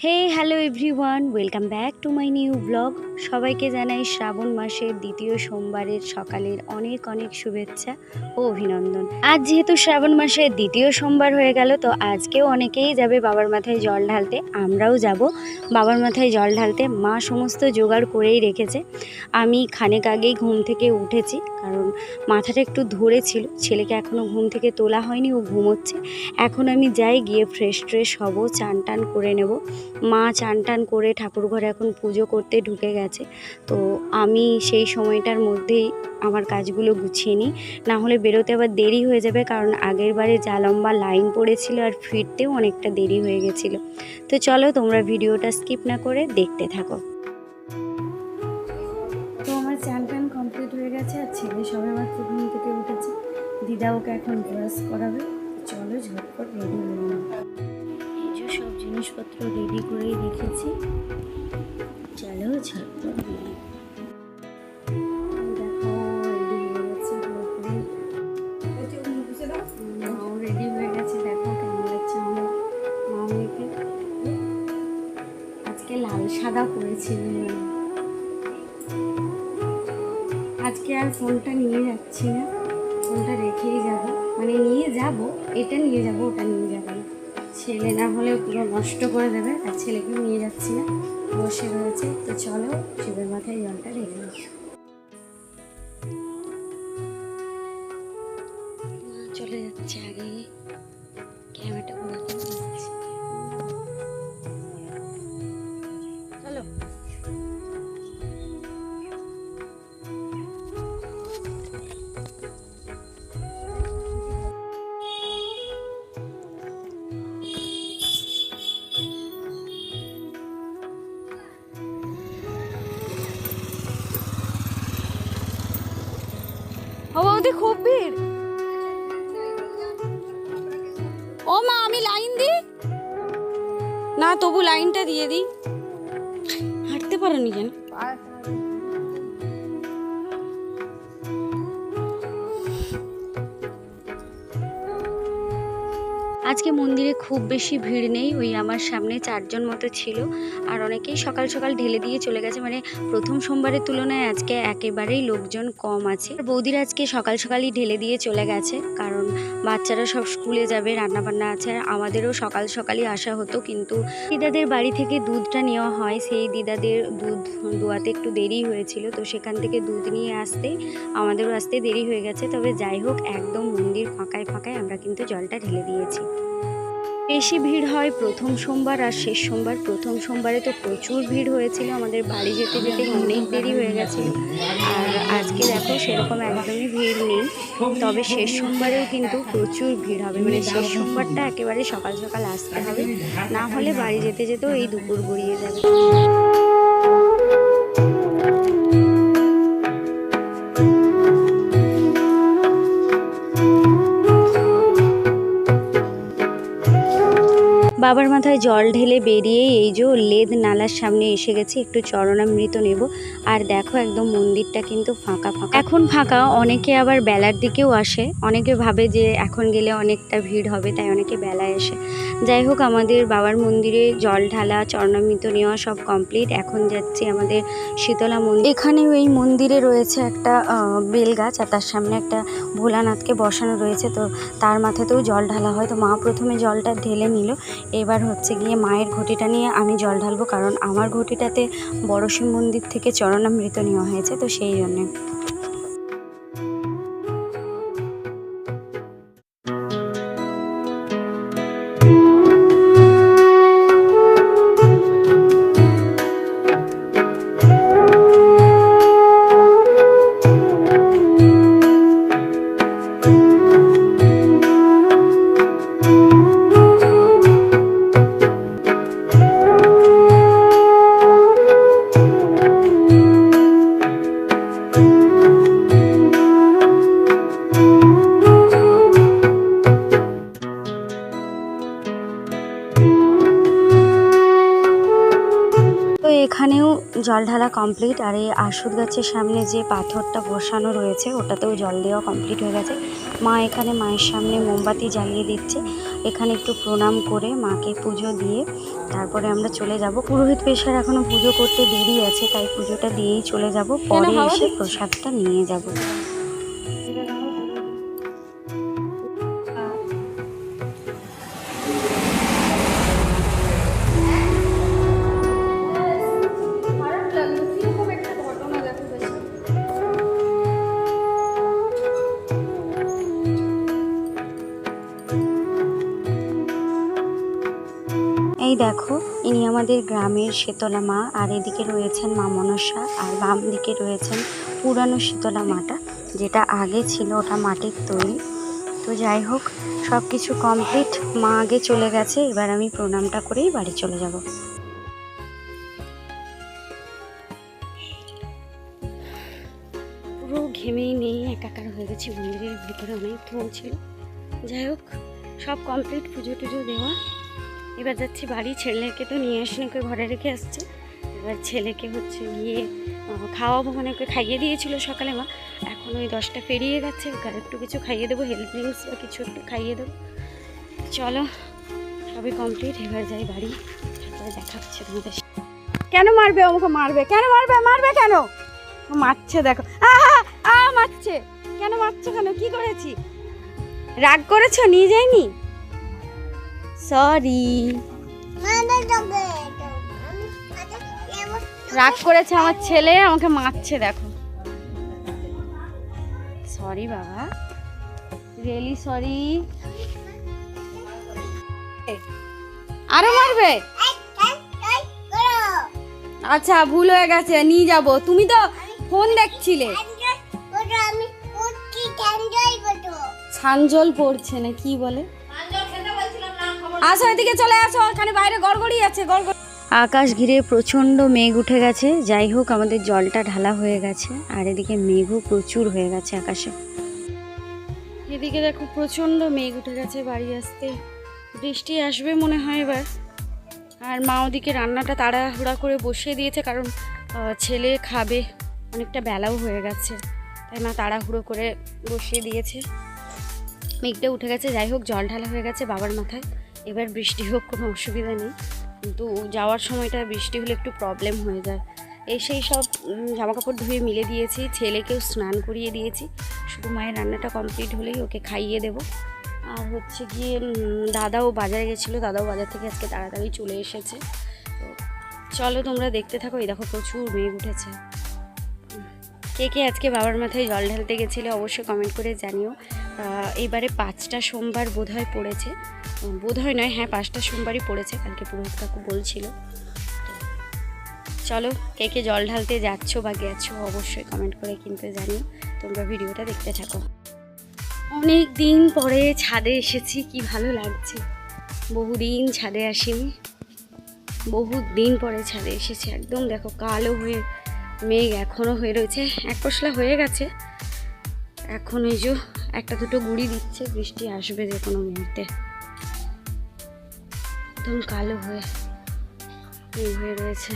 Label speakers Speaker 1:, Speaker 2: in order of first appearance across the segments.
Speaker 1: Hey hello everyone welcome back to my new blog সবাইকে জানাই শ্রাবণ মাসের দ্বিতীয় সোমবারের সকালের অনেক অনেক শুভেচ্ছা ও অভিনন্দন। আজ যেহেতু শ্রাবণ মাসের দ্বিতীয় সোমবার হয়ে গেল, তো আজকেও অনেকেই যাবে বাবার মাথায় জল ঢালতে। আমরাও যাব। বাবার মাথায় জল ঢালতে মা সমস্ত জোগাড় করেই রেখেছে। আমি খানেক আগেই ঘুম থেকে উঠেছি। কারণ মাথাটা একটু ধরেছিল ছেলেকে এখনও ঘুম থেকে তোলা হয়নি, ও ঘুমোচ্ছে। এখন আমি যাই, গিয়ে ফ্রেশ ট্রেশ হব, চান টান করে নেব। মা চান টান করে ঠাকুর ঘরে এখন পুজো করতে ঢুকে গেছে। তো আমি সেই সময়টার মধ্যেই আমার কাজগুলো গুছিয়ে নিই। না হলে বেরোতে আবার দেরি হয়ে যাবে, কারণ আগের বারে যা লম্বা লাইন পড়েছিল আর ফিরতেও অনেকটা দেরি হয়ে গেছিল। তো চলো তোমরা ভিডিওটা স্কিপ না করে দেখতে থাকো। ছেলে সবে মাত্র ঘুম থেকে উঠেছে। দিদা ওকে এখন ব্রাশ করাবে। চলো ঝটপট রেডি নিই এই যে সব জিনিসপত্র রেডি করেই রেখেছি। চলো ঝটপট রেডি হয়ে গেছে আর ফোনটা নিয়ে যাচ্ছি না। ফোনটা রেখেই যাব। মানে নিয়ে যাব, এটা নিয়ে যাব, ওটা নিয়ে যাব ছেলে না হলে পুরো নষ্ট করে দেবে, আর ছেলেকেও নিয়ে যাচ্ছি না। বসে রয়েছে। তো চলো, শিবের মাথায় জলটা রেখে চলে যাচ্ছে আগে। ক্যামেরাটা
Speaker 2: ও খুব ভিড়। ও মা, আমি লাইন দিই? না, তবু লাইনটা দিয়ে দিই। হাঁটতে পারো নি কেন?
Speaker 1: আজকে মন্দিরে খুব বেশি ভিড় নেই, ওই আমার সামনে চারজন মতো ছিল। আর অনেকেই সকাল সকাল ঢেলে দিয়ে চলে গেছে। মানে প্রথম সোমবারের তুলনায় আজকে একেবারেই লোকজন কম আছে। বৌদিরা আজকে সকাল সকালই ঢেলে দিয়ে চলে গেছে। কারণ বাচ্চারা সব স্কুলে যাবে, রান্নাবান্না আছে আর আমাদেরও সকাল সকালই আসা হতো, কিন্তু দিদাদের বাড়ি থেকে দুধটা নেওয়া হয়, সেই দিদাদের দুধ দোয়াতে একটু দেরি হয়েছিল, তো সেখান থেকে দুধ নিয়ে আসতে, আমাদেরও আসতে দেরি হয়ে গেছে, তবে যাই হোক, একদম মন্দির ফাঁকায় ফাঁকায় আমরা কিন্তু জলটা ঢেলে দিয়েছি। বেশি ভিড় হয় প্রথম সোমবার আর শেষ সোমবার, প্রথম সোমবারে তো প্রচুর ভিড় হয়েছিল, আমাদের বাড়ি যেতে যেতে অনেক দেরি হয়ে গেছিল আজকে দেখো সেরকম একদমই ভিড় নেই। তবে শেষ সোমবারেও কিন্তু প্রচুর ভিড় হবে। মানে শেষ সোমবারটা একেবারে সকাল সকাল আসতে হবে। না হলে বাড়ি যেতে যেতেও এই দুপুর গড়িয়ে যাবে। বাবার মাথায় জল ঢেলে বেরিয়ে এই যে লেদ নালার সামনে এসে গেছি, একটু চরণামৃত নেব। আর দেখো একদম মন্দিরটা কিন্তু ফাঁকা ফাঁকা। এখন ফাঁকা, অনেকে আবার বেলার দিকেও আসে। অনেকে ভাবে যে এখন গেলে অনেকটা ভিড় হবে, তাই অনেকে বেলায় আসে। যাই হোক, আমাদের বাবার মন্দিরে জল ঢালা, চরণামৃত নেওয়া সব কমপ্লিট এখন যাচ্ছি আমাদের শীতলা মন্দির। এখানেও এই মন্দিরে রয়েছে একটা বেল গাছ আর তার সামনে একটা ভোলানাথকে বসানো রয়েছে। তো তার মাথাতেও জল ঢালা হয়। তো মা প্রথমে জলটা ঢেলে নিল। এবার হচ্ছে গিয়ে মায়ের ঘটিটা নিয়ে আমি জল ঢালবো। কারণ আমার ঘটিটাতে বড় শিব মন্দির থেকে চরণামৃত নেওয়া হয়েছে। তো সেই জন্যে। জল ঢালা কমপ্লিট আর এই আশুদ গাছের সামনে যে পাথরটা বসানো রয়েছে ওটাতেও জল দেওয়া কমপ্লিট হয়ে গেছে। মা এখানে মায়ের সামনে মোমবাতি জ্বালিয়ে দিচ্ছে।
Speaker 3: এখানে একটু প্রণাম করে মাকে পুজো দিয়ে তারপরে আমরা চলে যাব। পুরোহিত পেশার এখনও পুজো করতে দেরি আছে তাই পুজোটা দিয়েই চলে যাব। পরে এসে প্রসাদটা নিয়ে যাব। এই দেখো, ইনি আমাদের গ্রামের শীতলা মা, আর এদিকে রয়েছেন মা মনসা, আর বাম দিকে রয়েছেন পুরানো শীতলা মাটা, যেটা আগে ছিল ওটা মাটির তৈরি। তো যাই হোক সব কিছু কমপ্লিট মা আগে চলে গেছে, এবার আমি প্রণামটা করেই বাড়ি চলে যাব। পুরো ঘেমেই নেই একাকার হয়ে গেছি, মন্দিরের ভিতরে অনেক ধুম ছিল। যাই হোক, সব কমপ্লিট পুজো টুজো দেওয়া। এবার যাচ্ছি বাড়ি। ছেলেকে তো নিয়ে আসেনি ওকে ঘরে রেখে আসছে। এবার ছেলেকে হচ্ছে গিয়ে খাওয়াবো মানে ওকে খাইয়ে দিয়েছিল সকালে মা। এখন ওই দশটা পেরিয়ে গেছে ওকে একটু কিছু খাইয়ে দেবো হেলথ ড্রিঙ্কস বা কিছু একটু খাইয়ে দেবো। চলো, সবই কমপ্লিট এবার যাই বাড়ি। তারপরে দেখা হচ্ছে তোমাদের।
Speaker 1: কেন মারবে আমাকে মারবে। কেন মারবে? মারবে কেন? মারছে, দেখো। আ, মারছে। কেন মারছো কেন? কি করেছি? রাগ করেছ? নিয়ে যায়নি? সরি রাগ করেছে আমার ছেলে আমাকে মারছে দেখো সরি বাবা রিয়েলি সরি আরও মারবে আচ্ছা ভুল হয়ে গেছে নিয়ে যাব তুমি তো ফোন দেখছিলে ছাঞ্জল পড়ছে না কি বলে আসো এদিকে চলে আসো ওখানে বাইরে গড়গড়ি আছে গড়গড়ি।
Speaker 3: আকাশ ঘিরে প্রচণ্ড মেঘ উঠে গেছে। যাই হোক আমাদের জলটা ঢালা হয়ে গেছে আর এদিকে মেঘও প্রচুর হয়ে গেছে আকাশে।
Speaker 1: এদিকে দেখো প্রচণ্ড মেঘ উঠে গেছে বাড়ি আসতে। বৃষ্টি আসবে মনে হয় এবার। আর মা ওদিকে রান্নাটা তাড়াহুড়া করে বসিয়ে দিয়েছে কারণ ছেলে খাবে। অনেকটা বেলাও হয়ে গেছে। তাই মা তাড়াহুড়ো করে বসিয়ে দিয়েছে। মেঘটা উঠে গেছে, যাই হোক জল ঢালা হয়ে গেছে বাবার মাথায়। এবার বৃষ্টি হোক, কোনো অসুবিধা নেই। কিন্তু যাওয়ার সময়টা বৃষ্টি হলে একটু প্রবলেম হয়ে যায়। এসেই সব জামা কাপড় ধুয়ে মিলে দিয়েছি, ছেলেকেও স্নান করিয়ে দিয়েছি। শুধু মায়ের রান্নাটা কমপ্লিট হলেই ওকে খাইয়ে দেবো। আর হচ্ছে গিয়ে দাদাও বাজারে গেছিল, দাদাও বাজার থেকে আজকে তাড়াতাড়ি চলে এসেছে। তো চলো তোমরা দেখতে থাকো, এই দেখো প্রচুর মেঘ উঠেছে। কে কে আজকে বাবার মাথায় জল ঢালতে গেছিলে অবশ্যই কমেন্ট করে জানিও। এবারে পাঁচটা সোমবার বোধহয় পড়েছে। বোধহয় নয় হ্যাঁ পাঁচটা সোমবারই পড়েছে, কালকে পুরোহিত কাকু বলছিল। চলো, কে কে জল ঢালতে যাচ্ছ বা গেছো অবশ্যই কমেন্ট করে কিন্তু জানিও। তোমরা ভিডিওটা দেখতে থাকো। অনেক দিন পরে ছাদে এসেছি, কি ভালো লাগছে। বহুদিন ছাদে আসিনি। বহু দিন পরে ছাদে এসেছি, একদম দেখো কালো হয়ে মেঘ এখনও হয়ে রয়েছে। এক পশলা হয়ে গেছে। এখন ওই যে একটা দুটো গুড়ি দিচ্ছে, বৃষ্টি আসবে যে কোনো মুহূর্তে। একদম কালো হয়ে হয়ে রয়েছে।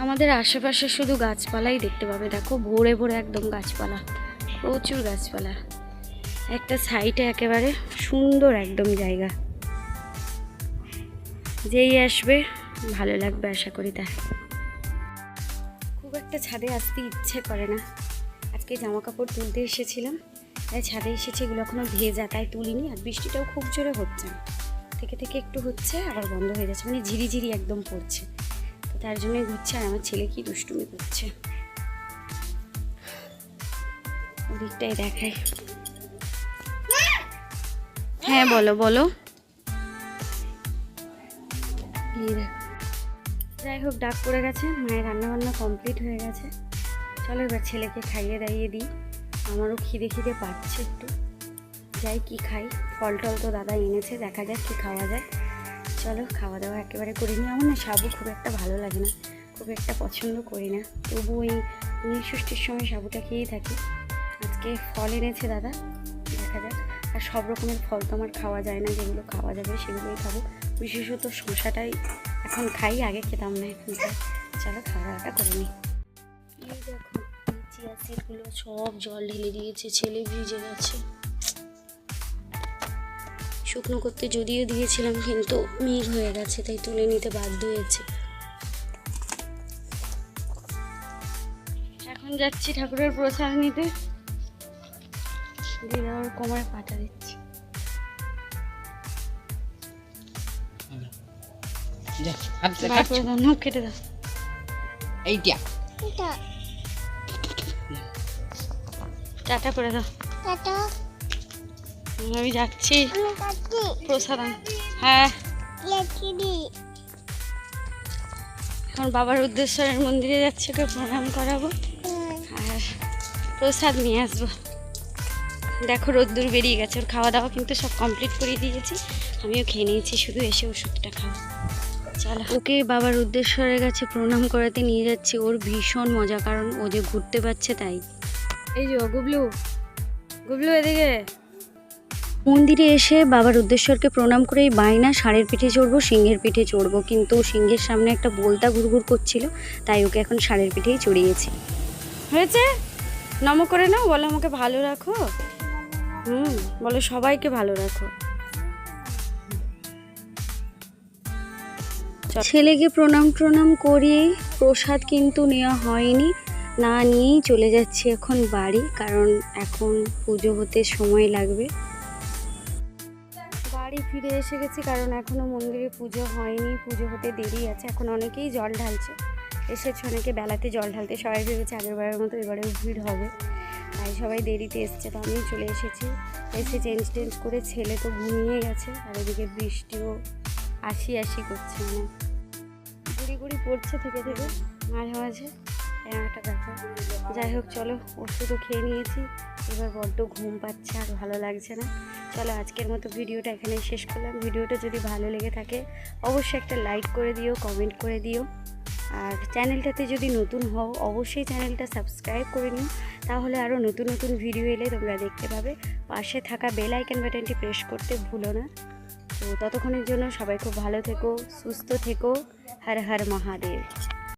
Speaker 1: আমাদের আশেপাশে শুধু গাছপালাই দেখতে পাবে। দেখো, ভোরে ভোরে একদম গাছপালা, প্রচুর গাছপালা। একটা সাইডে একেবারে সুন্দর একদম জায়গা। যেই আসবে, ভালো লাগবে আশা করি তার খুব একটা ছাদে আসতে ইচ্ছে করে না। আজকে জামা কাপড় তুলতে এসেছিলাম, তাই ছাদে এসেছে, এগুলো এখনও ভেজা, তাই তুলিনি, আর বৃষ্টিটাও খুব জোরে হচ্ছে। থেকে থেকে একটু হচ্ছে, আবার বন্ধ হয়ে যাচ্ছে মানে ঝিরিঝিরি একদম পড়ছে। তো তার জন্যই ঘুরছে, আর আমার ছেলে কি দুষ্টুমি করছে। ওদিকটাই দেখায় হ্যাঁ বলো বলো। যাই হোক, ডাক পড়ে গেছে, মায়ের রান্না বান্না কমপ্লিট হয়ে গেছে। চলো এবার ছেলেকে খাইয়ে দাইয়ে দিই। আমারও খিদে খিদে পাচ্ছে একটু। যাই কি খাই। ফল টল তো দাদা এনেছে, দেখা যাক কি খাওয়া যায়। চলো খাওয়া দাওয়া একেবারে করি নি আমার না সাবু খুব একটা ভালো লাগে না। খুব একটা পছন্দ করি না। তবু ওই নীল সময় সাবুটা খেয়েই থাকি। আজকে ফল এনেছে দাদা, দেখা যাক। আর সব রকমের ফল তো আমার খাওয়া যায় না। যেগুলো খাওয়া যাবে সেগুলোই খাব। বিশেষত শসাটাই এখন খাই, আগে খেতাম না এখন চলো খাওয়া দাওয়াটা করে নিই। দেখো সব জল ঢেলে দিয়েছে ছেলে ভিজে গেছে।
Speaker 4: শুকনো করতে যদিও দিয়েছিলাম কিন্তু মেঘ হয়ে গেছে তাই তুলে নিতে বাধ্য হয়েছে।
Speaker 1: এখন যাচ্ছি ঠাকুরের প্রসাদ নিতে। ওর কোমরে পাটা দিচ্ছি।
Speaker 2: কেটে
Speaker 1: দাও।
Speaker 2: এইটা
Speaker 1: টাটা করে দাও। টাটা। আমি যাচ্ছি। প্রসাদ। হ্যাঁ। এখন বাবার উদ্দেশ্যের মন্দিরে যাচ্ছি ওকে প্রণাম করাবো। আর প্রসাদ নিয়ে আসব। দেখো রোদ্দুর বেরিয়ে গেছে ওর খাওয়া দাওয়া কিন্তু সব কমপ্লিট করে দিয়েছি। আমিও খেয়ে নিয়েছি শুধু এসে ওষুধটা খাওয়া চলো।
Speaker 4: ওকে বাবার উদ্দেশ্যের কাছে প্রণাম করাতে নিয়ে যাচ্ছি। ওর ভীষণ মজা কারণ ও যে ঘুরতে পারছে তাই।
Speaker 1: এই যে গুবলু গুবলু এদিকে।
Speaker 4: মন্দিরে এসে বাবার উদ্দেশ্যরকে প্রণাম করেই বাইনা ষাঁড়ের পিঠে চড়বো সিংহের পিঠে চড়বো। কিন্তু সিংহের সামনে একটা বলতা ঘুরঘুর করছিল তাই ওকে এখন ষাঁড়ের পিঠেই চড়িয়েছি।
Speaker 1: হয়েছে? নম করে নাও বলো আমাকে ভালো রাখো। হুম বলো সবাইকে ভালো রাখো।
Speaker 4: ছেলেকে প্রণাম প্রণাম করিয়ে প্রসাদ কিন্তু নেওয়া হয়নি। না নিয়েই চলে যাচ্ছি এখন বাড়ি, কারণ এখন পুজো হতে সময় লাগবে।
Speaker 1: বাড়ি ফিরে এসে গেছি, কারণ এখনও মন্দিরে পুজো হয়নি, পুজো হতে দেরি আছে, এখন অনেকেই জল ঢালছে। এসেছে অনেকে, বেলাতে জল ঢালতে, সবাই ভেবেছে আগেরবারের মতো এবারেও ভিড় হবে। তাই সবাই দেরিতে এসছে, তো আমিও চলে এসেছি। এসে চেঞ্জ টেঞ্জ করে ছেলে তো ঘুমিয়ে গেছে, আর এদিকে বৃষ্টিও আসি আসি করছে মানে গুড়ি গুড়ি পড়ছে থেকে থেকে মাঝে মাঝে। এরকম একটা ব্যাপার। যাই হোক, চলো ওষুধও খেয়ে নিয়েছি। এবার বড্ড ঘুম পাচ্ছে আর ভালো লাগছে না। চলো আজকের মতো ভিডিওটা এখানেই শেষ করলাম। ভিডিওটা যদি ভালো লেগে থাকে, অবশ্যই একটা লাইক করে দিও, কমেন্ট করে দিও। আর চ্যানেলটাতে যদি নতুন হও, অবশ্যই চ্যানেলটা সাবস্ক্রাইব করে নিও। তাহলে আরও নতুন নতুন ভিডিও এলে তোমরা দেখতে পাবে। পাশে থাকা বেল আইকন বাটনটি প্রেস করতে ভুলো না। তো ততক্ষণের জন্য সবাই খুব ভালো থেকো, সুস্থ থেকো। হর হর মহাদেব।